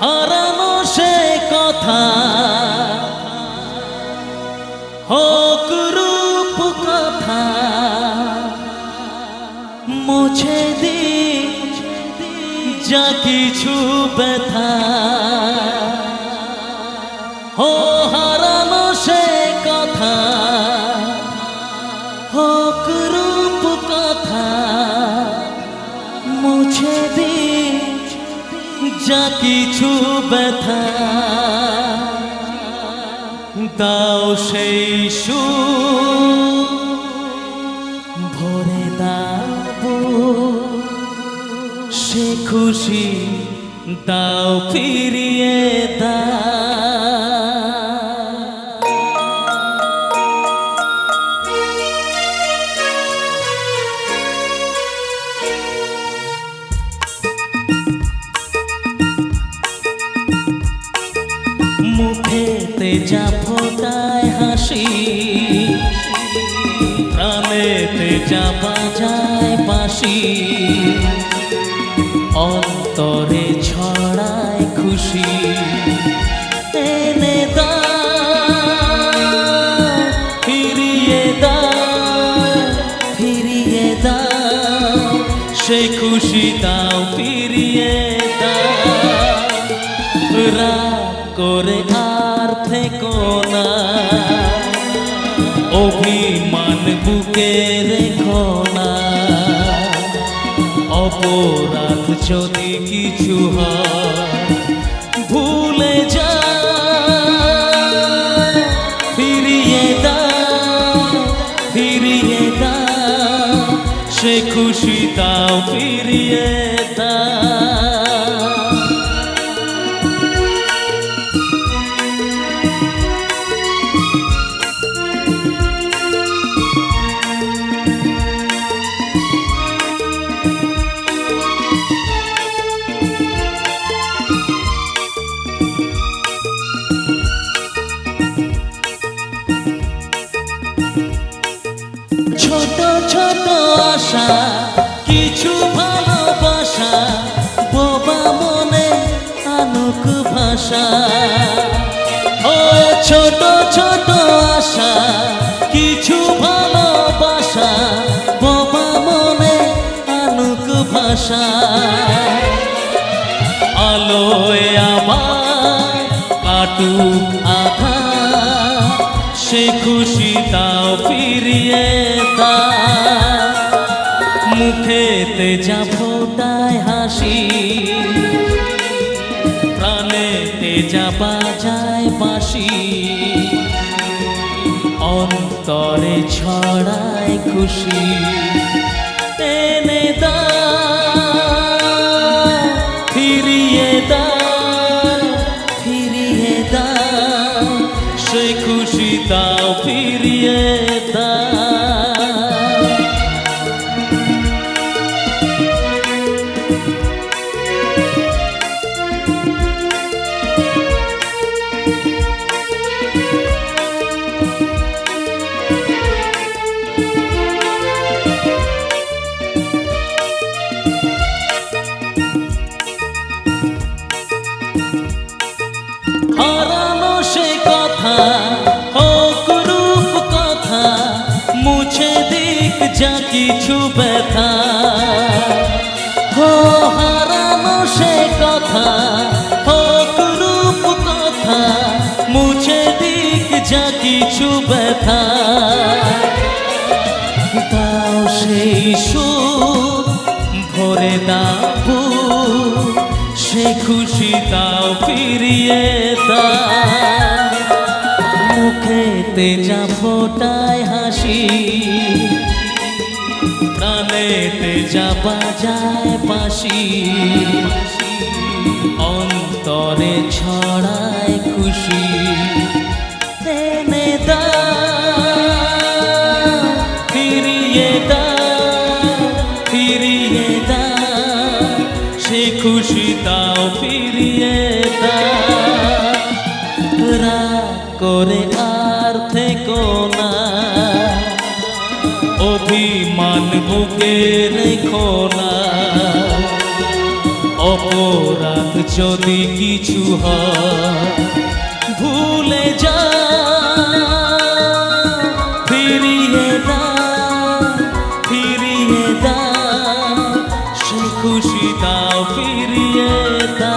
হারানো সে কথা। হোক রূপ কথা। মুছে দি যা কিছু ব্যথা। হো হারানো যা কিছু ব্যথা দাও সেই সু ভরে দাও। সে খুশি দাও ফিরিয়ে দাও। মুখেতে যা ফোটায় হাসি। প্রাণেতে যা বাজায় বাঁশি। করে আর থেকো না। অভিমান বুকে রেখো না। অপরাধ যদি কিছু হয়, ভুলে যা ফিরিয়ে দাও ফিরিয়ে দাও। সে খুশি দাও ফিরিয়ে দাও। ছোট আশা, কিছু ভালোবাসা, বোবা মনে আনুক ভাষা। ও ছোট ছোট আশা, কিছু ভালোবাসা, বোবা মনে আনুক ভাষা। আলোয় আমার কাটুক আধা সে খুশি দাও ফিরিয়ে মুখেতে যাব তাই হাসি। প্রাণেতে যাবা যায় বাসি অন্তরে ছড়ায় খুশি। এনে যা কিছু ব্যথা। হো হারানো সে কথা হোক কথা, মুছে দিক যা কিছু ব্যথা। দাও সেই সুর, ভরে দাও সে খুশি দাও ফিরিয়ে দাও। মুখেতে যা ফোটায় হাসি প্রাণেতে যা যায় পাশি অন্তরে ছড়ায় খুশি। এনে দাও ফিরিয়ে ফিরিয়ে দাও সে খুশি ফিরিয়ে রাগ করে আর থেকো না। অভিমান বুকে রেখো না। অপরাধ যদি কিছু হয়, ভুলে যা। ফিরিয়ে দা ফিরিয়ে দা। সে খুশি দাও, ফিরিয়ে দা।